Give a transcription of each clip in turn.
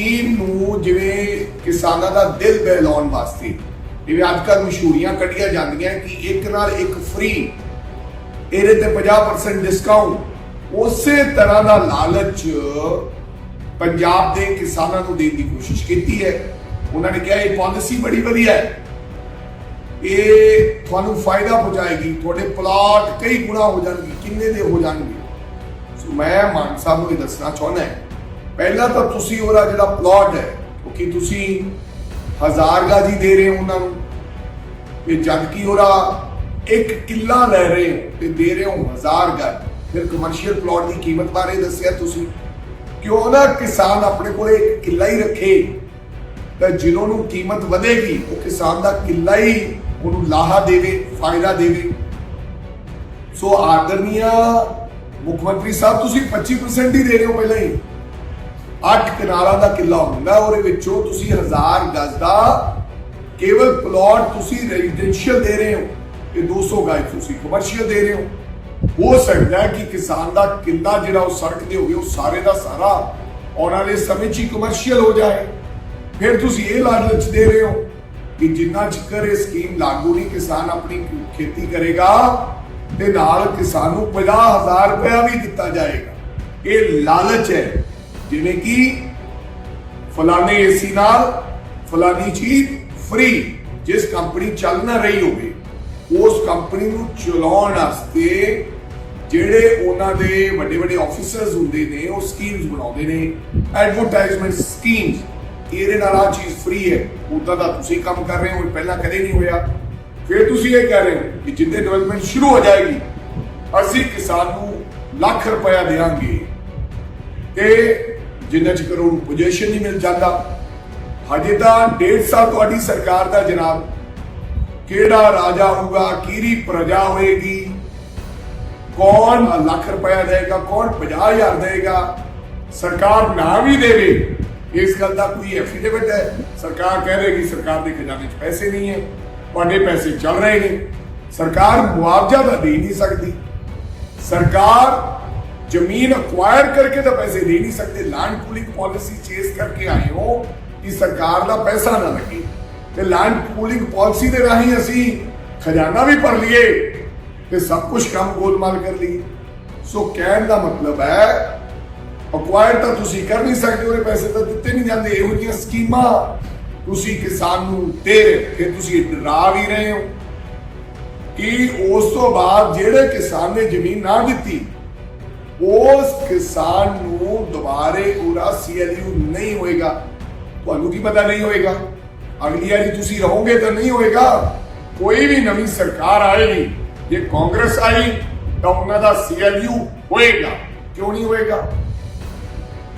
Scheme ਨੂੰ ਜਿਵੇਂ ਕਿਸਾਨਾਂ ਦਾ ਦਿਲ ਬਹਿਲਾਉਣ ਵਾਸਤੇ, ਜਿਵੇਂ ਅੱਜ ਕੱਲ੍ਹ ਮਸ਼ਹੂਰੀਆਂ ਕੱਢੀਆਂ ਜਾਂਦੀਆਂ ਕਿ ਇੱਕ ਨਾਲ ਇੱਕ ਫ੍ਰੀ ਇਹਦੇ ਤੇ 50% ਡਿਸਕਾਊਂਟ ਉਸੇ ਤਰ੍ਹਾਂ ਦਾ ਲਾਲਚ ਪੰਜਾਬ ਦੇ ਕਿਸਾਨਾਂ ਨੂੰ ਦੇਣ ਦੀ ਕੋਸ਼ਿਸ਼ ਕੀਤੀ ਹੈ। ਉਹਨਾਂ ਨੇ ਕਿਹਾ, ਇਹ ਪਾਲਿਸੀ ਬੜੀ ਵਧੀਆ ਹੈ। ਇਹ ਤੁਹਾਨੂੰ ਫਾਇਦਾ ਪਹੁੰਚਾਏਗੀ, ਤੁਹਾਡੇ ਪਲਾਟ ਕਈ ਗੁਣਾ ਹੋ ਜਾਣਗੇ, ਕਿੰਨੇ ਦੇ ਹੋ ਜਾਣਗੇ? ਸੋ ਮੈਂ ਮਾਨ ਸਾਹਿਬ ਨੂੰ ਇਹ ਦੱਸਣਾ ਚਾਹੁੰਦਾ ਹਾਂ ਪਹਿਲਾਂ ਤਾਂ ਤੁਸੀਂ ਉਹਦਾ ਜਿਹੜਾ ਪਲਾਟ ਹੈ, ਉਹ ਕੀ ਤੁਸੀਂ ਹਜ਼ਾਰ ਗਾਜੀ ਦੇ ਰਹੇ ਹੋ ਉਹਨਾਂ ਨੂੰ? ਤੇ ਜਦ ਕਿ ਉਹਦਾ ਇੱਕ ਕਿੱਲਾ ਲੈ ਰਹੇ ਹੋ ਤੇ ਦੇ ਰਹੇ ਹੋ ਹਜ਼ਾਰ ਗਾਜ ਫਿਰ ਕਮਰਸ਼ੀਅਲ ਪਲਾਟ ਦੀ ਕੀਮਤ ਬਾਰੇ ਦੱਸਿਆ ਤੁਸੀਂ। ਕਿਉਂ ਨਾ ਕਿਸਾਨ ਆਪਣੇ ਕੋਲੇ ਇੱਕ ਕਿੱਲਾ ਹੀ ਰੱਖੇ, ਤਾਂ ਜਿਹਨਾਂ ਨੂੰ ਕੀਮਤ ਵਧੇਗੀ, ਉਹ ਕਿਸਾਨ ਦਾ ਕਿੱਲਾ ਹੀ ਉਹਨੂੰ ਲਾਹਾ ਦੇਵੇ, ਫਾਇਦਾ ਦੇਵੇ। ਸੋ ਆਦਰਨੀਆ ਮੁੱਖ ਮੰਤਰੀ ਸਾਹਿਬ, ਤੁਸੀਂ 25% ਹੀ ਦੇ ਰਹੇ ਹੋ ਪਹਿਲਾਂ ਹੀ। 8 ਕਨਾਲਾਂ ਦਾ ਕਿੱਲਾ ਹੁੰਦਾ ਉਹਦੇ ਵਿੱਚੋਂ ਤੁਸੀਂ 1000 ਗਜ਼ ਦਾ ਕੇਵਲ ਪਲਾਟ ਤੁਸੀਂ ਰੈਜ਼ੀਡੈਂਸ਼ੀਅਲ ਦੇ ਰਹੇ ਹੋ ਤੇ 200 ਗਜ਼ ਤੁਸੀਂ ਕਮਰਸ਼ੀਅਲ ਦੇ ਰਹੇ ਹੋ। ਹੋ ਸਕਦਾ ਹੈ ਕਿ ਕਿਸਾਨ ਦਾ ਕਿੱਲਾ ਜਿਹੜਾ ਉਹ ਸੜਕ ਤੇ ਹੋਵੇ ਉਹ ਸਾਰੇ ਦਾ ਸਾਰਾ ਆਉਣ ਵਾਲੇ ਸਮੇਂ 'ਚ ਹੀ ਕਮਰਸ਼ੀਅਲ ਹੋ ਜਾਏ। ਫਿਰ ਤੁਸੀਂ ਇਹ ਲਾਲਚ ਦੇ ਰਹੇ ਹੋ ਕਿ ਜਿੰਨਾ ਚਿਕਰ ਇਹ ਸਕੀਮ ਲਾਗੂ ਨਹੀਂ, ਕਿਸਾਨ ਆਪਣੀ ਖੇਤੀ ਕਰੇਗਾ ਤੇ ਨਾਲ ਕਿਸਾਨ ਨੂੰ 50000 ਰੁਪਇਆ ਵੀ ਦਿੱਤਾ ਜਾਏਗਾ। ਇਹ ਲਾਲਚ ਹੈ। ਜਿਵੇਂ ਕਿ ਫਲਾਣੇ ਏਸੀ ਨਾਲ ਫਲਾਣੀ ਚੀਜ਼ ਫ੍ਰੀ ਜਿਸ ਕੰਪਨੀ ਚੱਲ ਨਾ ਰਹੀ ਹੋਵੇ, ਉਸ ਕੰਪਨੀ ਨੂੰ ਚਲਾਉਣ ਵਾਸਤੇ ਜਿਹੜੇ ਉਹਨਾਂ ਦੇ ਵੱਡੇ ਵੱਡੇ ਆਫੀਸਰਸ ਹੁੰਦੇ ਨੇ, ਉਹ ਸਕੀਮਸ ਬਣਾਉਂਦੇ ਨੇ ਐਡਵਰਟਾਈਜ਼ਮੈਂਟ ਸਕੀਮਸ ਇਹਦੇ ਨਾਲ ਆ ਚੀਜ਼ ਫ੍ਰੀ ਹੈ ਉਦਾਂ ਦਾ ਤੁਸੀਂ ਕੰਮ ਕਰ ਰਹੇ ਹੋ ਪਹਿਲਾਂ ਕਦੇ ਨਹੀਂ ਹੋਇਆ। ਫਿਰ ਤੁਸੀਂ ਇਹ ਕਹਿ ਰਹੇ ਹੋ ਕਿ ਜਿੱਦੇ ਡਿਵੈਲਪਮੈਂਟ ਸ਼ੁਰੂ ਹੋ ਜਾਏਗੀ, ਅਸੀਂ ਕਿਸਾਨ ਨੂੰ ਲੱਖ ਰੁਪਇਆ ਦੇਵਾਂਗੇ। ਤੇ ਜਿੰਨਾ ਚਿਰ ਉਹਨੂੰ ਪੋਜੀਸ਼ਨ ਨਹੀਂ ਮਿਲ ਜਾਂਦਾ, ਹਜੇ ਤਾਂ ਡੇਢ ਸਾਲ ਤੁਹਾਡੀ ਸਰਕਾਰ ਦਾ ਜਨਾਬ। ਕਿਹੜਾ ਰਾਜਾ ਹੋਊਗਾ ਕਿਹੜੀ ਪ੍ਰਜਾ ਹੋਏਗੀ? ਕੌਣ ਲੱਖ ਰੁਪਇਆ ਦੇਗਾ ਕੌਣ 50000 ਦੇਗਾ ਸਰਕਾਰ ਨਾ ਵੀ ਦੇਵੇ। ਇਸ ਗੱਲ ਦਾ ਕੋਈ ਐਫੀਡੇਵਿਟ ਹੈ। ਸਰਕਾਰ ਕਹਿ ਰਹੀ ਕਿ ਸਰਕਾਰ ਦੇ ਖਜ਼ਾਨੇ 'ਚ ਪੈਸੇ ਨਹੀਂ ਹੈ, ਤੁਹਾਡੇ ਪੈਸੇ ਚੱਲ ਰਹੇ ਨੇ। ਸਰਕਾਰ ਮੁਆਵਜ਼ਾ ਤਾਂ ਦੇ ਨਹੀਂ ਸਕਦੀ। ਸਰਕਾਰ ਜ਼ਮੀਨ ਅਕਵਾਇਰ ਕਰਕੇ ਤਾਂ ਪੈਸੇ ਦੇ ਨਹੀਂ ਸਕਦੇ ਲੈਂਡ ਪੂਲਿੰਗ ਪਾਲਿਸੀ ਚੇਸ ਕਰਕੇ ਆਏ ਹੋ ਕਿ ਸਰਕਾਰ ਦਾ ਪੈਸਾ ਨਾ ਲੱਗੇ ਤੇ ਲੈਂਡ ਪੂਲਿੰਗ ਪਾਲਿਸੀ ਦੇ ਰਾਹੀਂ ਅਸੀਂ ਖਜ਼ਾਨਾ ਵੀ ਭਰ ਲਈਏ ਤੇ ਸਭ ਕੁਝ ਕੰਮ ਗੋਲਮਾਲ ਕਰ ਲਈਏ ਸੋ ਕਹਿਣ ਦਾ ਮਤਲਬ ਹੈ ਅਕਵਾਇਰ ਤਾਂ ਤੁਸੀਂ ਕਰ ਨਹੀਂ ਸਕਦੇ ਉਹਦੇ ਪੈਸੇ ਤਾਂ ਦਿੱਤੇ ਨਹੀਂ ਜਾਂਦੇ ਇਹੋ ਜਿਹੀਆਂ ਸਕੀਮਾਂ ਤੁਸੀਂ ਕਿਸਾਨ ਨੂੰ ਦੇ ਰਹੇ ਫਿਰ ਤੁਸੀਂ ਡਰਾ ਵੀ ਰਹੇ ਹੋ ਕਿ ਉਸ ਤੋਂ ਬਾਅਦ ਜਿਹੜੇ ਕਿਸਾਨ ਨੇ ਜ਼ਮੀਨ ਨਾ ਦਿੱਤੀ ਉਸ ਕਿਸਾਨ ਨੂੰ ਦੁਬਾਰੇ ਉਹਦਾ ਸੀਐਲਯੂ ਨਹੀਂ ਹੋਏਗਾ। ਤੁਹਾਨੂੰ ਕੀ ਪਤਾ ਨਹੀਂ ਹੋਏਗਾ? ਅਗਲੀ ਵਾਰੀ ਤੁਸੀਂ ਰਹੋਗੇ ਤਾਂ ਨਹੀਂ ਹੋਏਗਾ। ਕੋਈ ਵੀ ਨਵੀਂ ਸਰਕਾਰ ਆਏਗੀ, ਜੇ ਕਾਂਗਰਸ ਆਈ, ਤਾਂ ਉਹਨਾਂ ਦਾ ਸੀਐਲਯੂ ਹੋਏਗਾ। ਕਿਉਂ ਨਹੀਂ ਹੋਏਗਾ?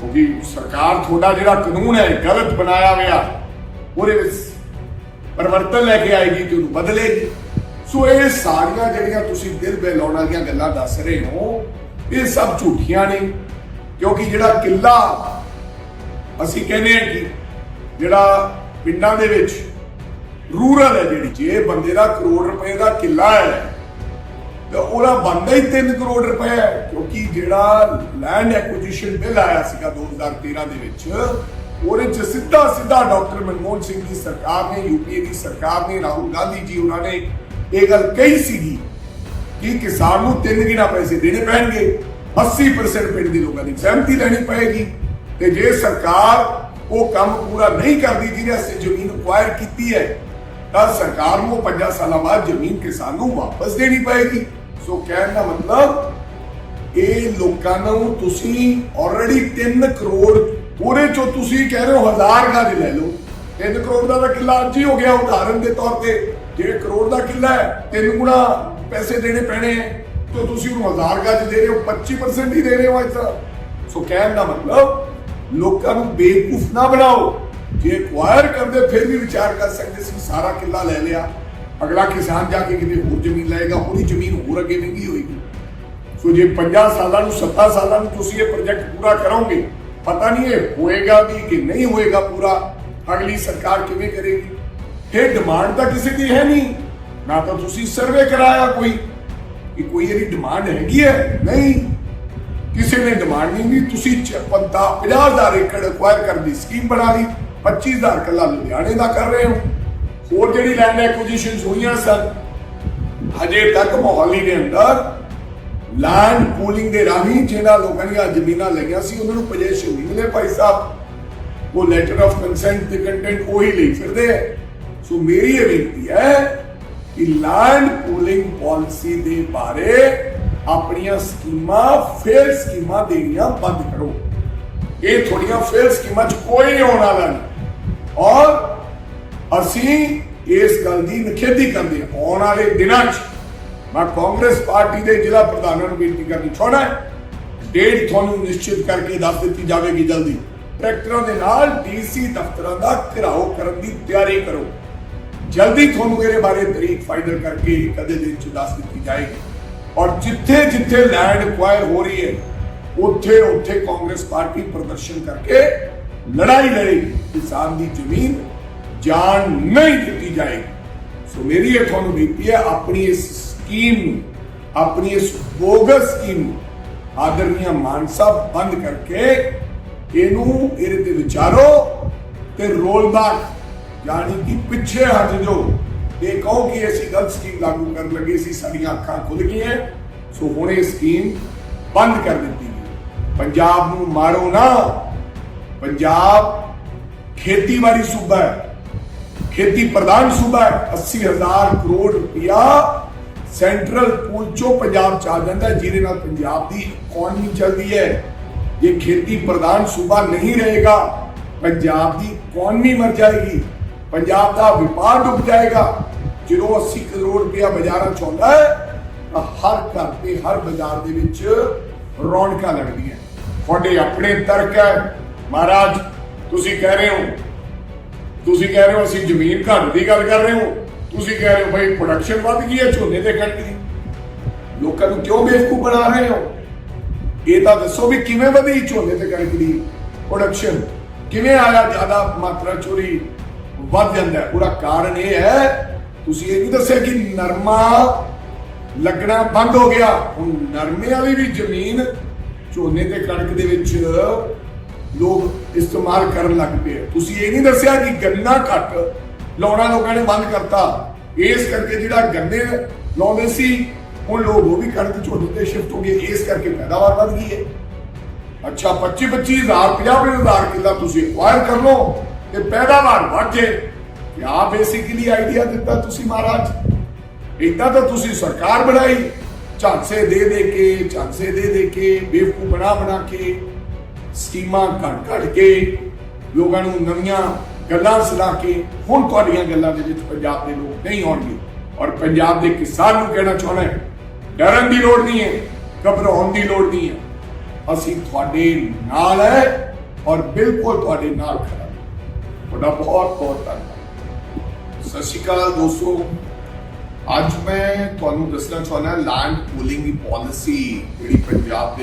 ਕਿਉਂਕਿ ਸਰਕਾਰ ਤੁਹਾਡਾ ਜਿਹੜਾ ਕਾਨੂੰਨ ਹੈ, ਗਲਤ ਬਣਾਇਆ ਹੋਇਆ, ਉਹਦੇ ਵਿੱਚ ਪਰਿਵਰਤਨ ਲੈ ਕੇ ਆਏਗੀ ਤੇ ਉਹਨੂੰ ਬਦਲੇਗੀ। ਸੋ ਇਹ ਸਾਰੀਆਂ ਜਿਹੜੀਆਂ ਤੁਸੀਂ ਦਿਲ ਬਹਿਲਾਉਣ ਵਾਲੀਆਂ ਗੱਲਾਂ ਦੱਸ ਰਹੇ ਹੋ ਇਹ ਸਭ ਝੂਠੀਆਂ ਨੇ, ਕਿਉਂਕਿ ਜਿਹੜਾ ਕਿੱਲਾ ਅਸੀਂ ਕਹਿੰਦੇ ਹਾਂ ਕਿ ਜਿਹੜਾ ਪਿੰਡਾਂ ਦੇ ਵਿੱਚ ਰੂਰਲ ਹੈ ਜਿਹੜੀ, ਜੇ ਬੰਦੇ ਦਾ ਕਰੋੜ ਰੁਪਏ ਦਾ ਕਿੱਲਾ ਹੈ, ਤੇ ਉਹਦਾ ਬੰਦਾ ਹੀ 3 ਕਰੋੜ ਰੁਪਏ ਹੈ, ਕਿਉਂਕਿ ਜਿਹੜਾ ਲੈਂਡ ਐਕੁਜੀਸ਼ਨ ਬਿੱਲ ਆਇਆ ਸੀਗਾ 2013 ਦੇ ਵਿੱਚ, ਉਹਦੇ ਚ ਸਿੱਧਾ ਸਿੱਧਾ ਡਾਕਟਰ ਮਨਮੋਹਨ ਸਿੰਘ ਦੀ ਸਰਕਾਰ ਨੇ ਯੂਪੀਏ ਦੀ ਸਰਕਾਰ ਨੇ, ਰਾਹੁਲ ਗਾਂਧੀ ਜੀ ਉਹਨਾਂ ਨੇ ਇਹ ਗੱਲ ਕਹੀ ਸੀਗੀ ਕਿ ਕਿਸਾਨ ਨੂੰ ਤਿੰਨ ਗੁਣਾ ਪੈਸੇ ਦੇਣੇ ਪੈਣਗੇ? 80% ਪਿੰਡ ਦੇ ਲੋਕਾਂ ਦੀ ਸਹਿਮਤੀ ਲੈਣੀ ਪਏਗੀ। ਤੇ ਜੇ ਸਰਕਾਰ ਉਹ ਕੰਮ ਪੂਰਾ ਨਹੀਂ ਕਰਦੀ ਜਿਹਨੇ ਅਸੀਂ ਜ਼ਮੀਨ ਅਕਵਾਇਰ ਕੀਤੀ ਹੈ, ਤਾਂ ਸਰਕਾਰ ਨੂੰ 5 ਸਾਲਾਂ ਬਾਅਦ ਜ਼ਮੀਨ ਕਿਸਾਨ ਨੂੰ ਵਾਪਸ ਦੇਣੀ ਪਏਗੀ। ਸੋ ਕਹਿਣ ਦਾ ਮਤਲਬ, ਇਹ ਲੋਕਾਂ ਨੂੰ ਤੁਸੀਂ ਆਲਰੇਡੀ 3 ਕਰੋੜ ਉਹਦੇ ਚੋਂ ਤੁਸੀਂ ਕਹਿ ਰਹੇ ਹੋ ਹਜ਼ਾਰ ਗਜ ਲੈ ਲਓ। 3 ਕਰੋੜ ਦਾ ਤਾਂ ਕਿੱਲਾ ਅੱਜ ਹੀ ਹੋ ਗਿਆ ਉਦਾਹਰਨ ਦੇ ਤੌਰ ਤੇ। ਜੇ ਕਰੋੜ ਦਾ ਕਿੱਲਾ ਹੈ, ਤਿੰਨ ਗੁਣਾ ਪੈਸੇ ਦੇਣੇ ਪੈਣੇ ਹੈ ਤੇ ਤੁਸੀਂ ਉਹਨੂੰ ਹਜ਼ਾਰ ਗਜ ਦੇ ਰਹੇ ਹੋ 25% ਹੀ ਦੇ ਰਹੇ ਹੋ ਅੱਜ ਤਾਂ। ਸੋ ਕਹਿਣ ਦਾ ਮਤਲਬ, ਲੋਕਾਂ ਨੂੰ ਬੇਵਕੂਫ ਨਾ ਬਣਾਓ। ਜੇ ਐਕਵਾਇਰ ਕਰਦੇ, ਫਿਰ ਵੀ ਵਿਚਾਰ ਕਰ ਸਕਦੇ ਸੀ, ਸਾਰਾ ਕਿੱਲਾ ਲੈ ਲਿਆ। ਅਗਲਾ ਕਿਸਾਨ ਜਾ ਕੇ ਕਿਤੇ ਹੋਰ ਜ਼ਮੀਨ ਲਏਗਾ, ਉਹਦੀ ਜ਼ਮੀਨ ਹੋਰ ਅੱਗੇ ਮਹਿੰਗੀ ਹੋਏਗੀ। ਸੋ ਜੇ 50 ਸਾਲਾਂ ਨੂੰ 70 ਸਾਲਾਂ ਨੂੰ ਤੁਸੀਂ ਇਹ ਪ੍ਰੋਜੈਕਟ ਪੂਰਾ ਕਰੋਗੇ, ਪਤਾ ਨਹੀਂ ਇਹ ਹੋਏਗਾ ਵੀ ਕਿ ਨਹੀਂ ਹੋਏਗਾ ਪੂਰਾ। ਅਗਲੀ ਸਰਕਾਰ ਕਿਵੇਂ ਕਰੇਗੀ? ਇਹ ਡਿਮਾਂਡ ਤਾਂ ਕਿਸੇ ਦੀ ਹੈ ਨਹੀਂ। ਨਾ ਤਾਂ ਤੁਸੀਂ ਸਰਵੇ ਕਰਾਇਆ ਕੋਈ ਕਿ ਕੋਈ ਇਹਦੀ ਡਿਮਾਂਡ ਹੈਗੀ ਹੈ? ਨਹੀਂ। ਕਿਸੇ ਨੇ ਡਿਮਾਂਡ ਨਹੀਂ ਕੀਤੀ ਤੁਸੀਂ 50000 ਏਕੜ ਐਕਵਾਇਰ ਕਰਨ ਦੀ ਸਕੀਮ ਬਣਾ ਲਈ। 25000 ਕੱਲਾ ਲੁਧਿਆਣੇ ਦਾ ਕਰ ਰਹੇ ਹੋ। ਹੋਰ ਜਿਹੜੀ ਲੈਂਡ ਐਕੁਜੀਸ਼ਨਸ ਹੋਈਆਂ ਸਨ ਹਜੇ ਤੱਕ ਮੋਹਾਲੀ ਦੇ ਅੰਦਰ ਲੈਂਡ ਪੂਲਿੰਗ ਦੇ ਰਾਹੀਂ ਜਿਹੜਾ ਲੋਕਾਂ ਦੀਆਂ ਜ਼ਮੀਨਾਂ ਲਈਆਂ ਸੀ, ਉਹਨਾਂ ਨੂੰ ਪੋਜੀਸ਼ਨ ਨਹੀਂ ਮਿਲੇ ਭਾਈ ਸਾਹਿਬ। ਉਹ ਲੈਟਰ ਆਫ ਕੰਸੈਂਟ ਦੇ ਕੰਟੈਂਟ ਉਹੀ ਲਈ ਫਿਰਦੇ ਹੈ ਸੋ ਮੇਰੀ ਇਹ ਬੇਨਤੀ ਹੈ ਕਿ ਲੈਂਡ ਪੂਲਿੰਗ ਪਾਲਿਸੀ ਦੇ ਬਾਰੇ ਆਪਣੀਆਂ ਸਕੀਮਾਂ ਫੇਲ ਸਕੀਮਾਂ ਦੇਣੀਆਂ ਬੰਦ ਕਰੋ। ਇਹ ਤੁਹਾਡੀਆਂ ਫੇਲ ਸਕੀਮਾਂ 'ਚ ਕੋਈ ਨਹੀਂ ਆਉਣ ਵਾਲਾ ਨਹੀਂ। ਔਰ ਅਸੀਂ ਇਸ ਗੱਲ ਦੀ ਨਿਖੇਧੀ ਕਰਦੇ ਆਉਣ ਵਾਲੇ ਦਿਨਾਂ 'ਚ ਮੈਂ ਕਾਂਗਰਸ ਪਾਰਟੀ ਦੇ ਜ਼ਿਲ੍ਹਾ ਪ੍ਰਧਾਨਾਂ ਨੂੰ ਬੇਨਤੀ ਕਰਨੀ ਚਾਹੁੰਦਾ ਡੇਟ ਤੁਹਾਨੂੰ ਨਿਸ਼ਚਿਤ ਕਰਕੇ ਦੱਸ ਦਿੱਤੀ ਜਾਵੇਗੀ ਜਲਦੀ। ਟਰੈਕਟਰਾਂ ਦੇ ਨਾਲ ਡੀਸੀ ਦਫ਼ਤਰਾਂ ਦਾ ਘਿਰਾਓ ਕਰਨ ਦੀ ਤਿਆਰੀ ਕਰੋ। ਜਲਦੀ ਤੁਹਾਨੂੰ ਇਹਦੇ ਬਾਰੇ ਤਰੀਕ ਫਾਈਨਲ ਕਰਕੇ ਕਦੇ ਦਿਨ ਚ ਦੱਸ ਦਿੱਤੀ ਜਾਏਗੀ। ਔਰ ਜਿੱਥੇ ਜਿੱਥੇ ਲੈਂਡ ਐਕਵਾਇਰ ਹੋ ਰਹੀ ਹੈ, ਉੱਥੇ ਉੱਥੇ ਕਾਂਗਰਸ ਪਾਰਟੀ ਪ੍ਰਦਰਸ਼ਨ ਕਰਕੇ ਲੜਾਈ ਲੜੇਗੀ ਕਿਸਾਨ ਦੀ ਜ਼ਮੀਨ ਜਾਣ ਨਹੀਂ ਦਿੱਤੀ ਜਾਏਗੀ। ਸੋ ਮੇਰੀ ਇਹ ਤੁਹਾਨੂੰ ਬੇਨਤੀ ਹੈ, ਆਪਣੀ ਇਸ ਸਕੀਮ ਨੂੰ, ਆਪਣੀ ਇਸ ਬੋਗਸ ਸਕੀਮ ਨੂੰ ਆਦਰਨੀय ਮਾਨ ਸਾਹਿਬ ਬੰਦ ਕਰਕੇ ਇਹਨੂੰ ਇਹਦੇ ਤੇ ਵਿਚਾਰੋ ਤੇ ਰੋਲ ਬੈਕ ਯਾਨੀ ਕਿ ਪਿੱਛੇ ਹਟ ਜਾਓ। ਇਹ ਕਹੋ ਕਿ ਅਸੀਂ ਗਲਤ ਸਕੀਮ ਲਾਗੂ ਕਰਨ ਲੱਗੇ ਸੀ, ਸਾਡੀਆਂ ਅੱਖਾਂ ਖੁੱਲ ਗਈਆਂ। ਸੋ ਹੁਣ ਇਹ ਸਕੀਮ ਬੰਦ ਕਰ ਦਿੱਤੀ ਗਈ। ਪੰਜਾਬ ਨੂੰ ਮਾਰੋ ਨਾ। ਪੰਜਾਬ ਖੇਤੀਬਾੜੀ ਸੂਬਾ ਹੈ। ਖੇਤੀ ਪ੍ਰਧਾਨ ਸੂਬਾ ਹੈ। 80000 ਕਰੋੜ ਰੁਪਇਆ ਸੈਂਟਰਲ ਪੂਲ ਚੋਂ ਪੰਜਾਬ ਚ ਆ ਜਾਂਦਾ ਜਿਹਦੇ ਨਾਲ ਪੰਜਾਬ ਦੀ ਇਕਨੋਮੀ ਚੱਲਦੀ ਹੈ। ਜੇ ਖੇਤੀ ਪ੍ਰਧਾਨ ਸੂਬਾ ਨਹੀਂ ਰਹੇਗਾ, ਪੰਜਾਬ ਦੀ ਇਕਨੋਮੀ ਮਰ ਜਾਏਗੀ। ਪੰਜਾਬ ਦਾ ਵਪਾਰ ਡੁੱਬ ਜਾਏਗਾ। ਜਦੋਂ 80 ਕਰੋੜ ਰੁਪਇਆ ਬਾਜ਼ਾਰਾਂ ਚ ਆਉਂਦਾ ਹੈ, ਤਾਂ ਹਰ ਘਰ ਤੇ ਹਰ ਬਾਜ਼ਾਰ ਦੇ ਵਿੱਚ ਰੌਣਕਾਂ ਲੱਗਦੀਆਂ। ਤੁਹਾਡੇ ਆਪਣੇ ਤਰਕ ਹੈ। ਮਹਾਰਾਜ, ਤੁਸੀਂ ਕਹਿ ਰਹੇ ਹੋ। ਤੁਸੀਂ ਕਹਿ ਰਹੇ ਹੋ ਅਸੀਂ ਜ਼ਮੀਨ ਘੱਟ ਦੀ ਗੱਲ ਕਰ ਰਹੇ ਹੋ। ਤੁਸੀਂ ਕਹਿ ਰਹੇ ਹੋ ਭਾਈ ਪ੍ਰੋਡਕਸ਼ਨ ਵੱਧ ਗਈ ਹੈ ਝੋਨੇ ਦੇ ਕਣਕ ਦੀ। ਲੋਕਾਂ ਨੂੰ ਕਿਉਂ ਬੇਵਕੂਫ ਬਣਾ ਰਹੇ ਹੋ? ਇਹ ਤਾਂ ਦੱਸੋ ਵੀ ਕਿਵੇਂ ਵਧੀ ਝੋਨੇ ਤੇ ਕਣਕ ਦੀ ਪ੍ਰੋਡਕਸ਼ਨ ਕਿਵੇਂ ਆਇਆ ਜ਼ਿਆਦਾ ਮਾਤਰਾ ਚੋਰੀ? ਵੱਧ ਜਾਂਦਾ ਹੈ? ਉਹਦਾ ਕਾਰਨ ਇਹ ਹੈ, ਤੁਸੀਂ ਇਹ ਵੀ ਦੱਸਿਆ ਕਿ ਨਰਮਾ ਲੱਗਣਾ ਬੰਦ ਹੋ ਗਿਆ। ਹੁਣ ਨਰਮੇ ਵਾਲੀ ਵੀ ਜ਼ਮੀਨ ਝੋਨੇ ਤੇ ਕਣਕ ਦੇ ਵਿੱਚ ਲੋਕ ਇਸਤੇਮਾਲ ਕਰਨ ਲੱਗ ਪਏ ਤੁਸੀਂ ਇਹ ਨਹੀਂ ਦੱਸਿਆ ਕਿ ਗੰਨਾ ਘੱਟ ਲਾਉਣਾ ਲੋਕਾਂ ਨੇ ਬੰਦ ਕਰਤਾ। ਇਸ ਕਰਕੇ ਜਿਹੜਾ ਗੰਨੇ ਲਾਉਂਦੇ ਸੀ, ਹੁਣ ਲੋਕ ਉਹ ਵੀ ਕਣਕ ਝੋਨੇ ਤੇ ਸ਼ਿਫਟ ਹੋ ਗਏ। ਇਸ ਕਰਕੇ ਪੈਦਾਵਾਰ ਵੱਧ ਗਈ ਹੈ। ਅੱਛਾ 25 25000 50 ਹਜ਼ਾਰ ਕਿੱਲਾ ਤੁਸੀਂ ਐਕਵਾਇਰ ਕਰ ਲਓ। ਤੇ ਪੈਦਾਵਾਰ ਵੱਧ ਜੇ ਕਿਆ ਬੇਸਿਕਲੀ ਆਈਡੀਆ ਦਿੱਤਾ ਤੁਸੀਂ ਮਹਾਰਾਜ। ਇਦਾਂ ਤਾਂ ਤੁਸੀਂ ਸਰਕਾਰ ਬਣਾਈ, ਝਾਂਸੇ ਦੇ ਦੇ ਕੇ, ਝਾਂਸੇ ਦੇ ਦੇ ਕੇ ਬੇਵਕੂ ਬਣਾ ਬਣਾ ਕੇ, ਸਕੀਮਾਂ ਘੜ ਘੜ ਕੇ, ਲੋਕਾਂ ਨੂੰ ਨਵੀਆਂ ਗੱਲਾਂ ਸੁਣਾ ਕੇ, ਹੁਣ ਤੁਹਾਡੀਆਂ ਗੱਲਾਂ ਦੇ ਵਿੱਚ ਪੰਜਾਬ ਦੇ ਲੋਕ ਨਹੀਂ ਆਉਣਗੇ। ਔਰ ਪੰਜਾਬ ਦੇ ਕਿਸਾਨ ਨੂੰ ਕਹਿਣਾ ਚਾਹੁੰਦਾ ਹੈ, ਡਰਨ ਦੀ ਲੋੜ ਨਹੀਂ ਹੈ, ਘਬਰਾਉਣ ਦੀ ਲੋੜ ਨਹੀਂ ਹੈ। ਅਸੀਂ ਤੁਹਾਡੇ ਨਾਲ ਹੈ ਔਰ ਬਿਲਕੁਲ ਤੁਹਾਡੇ ਨਾਲ ਖੜਾ ਤੁਹਾਡਾ ਬਹੁਤ ਬਹੁਤ ਧੰਨਵਾਦ। ਸਤਿ ਸ਼੍ਰੀ ਅਕਾਲ ਦੋਸਤੋ। ਅੱਜ ਮੈਂ ਤੁਹਾਨੂੰ ਦੱਸਣਾ ਚਾਹੁੰਦਾ ਲੈਂਡ ਪੂਲਿੰਗ ਦੀ ਪਾਲਿਸੀ ਜਿਹੜੀ ਪੰਜਾਬ ਦੇ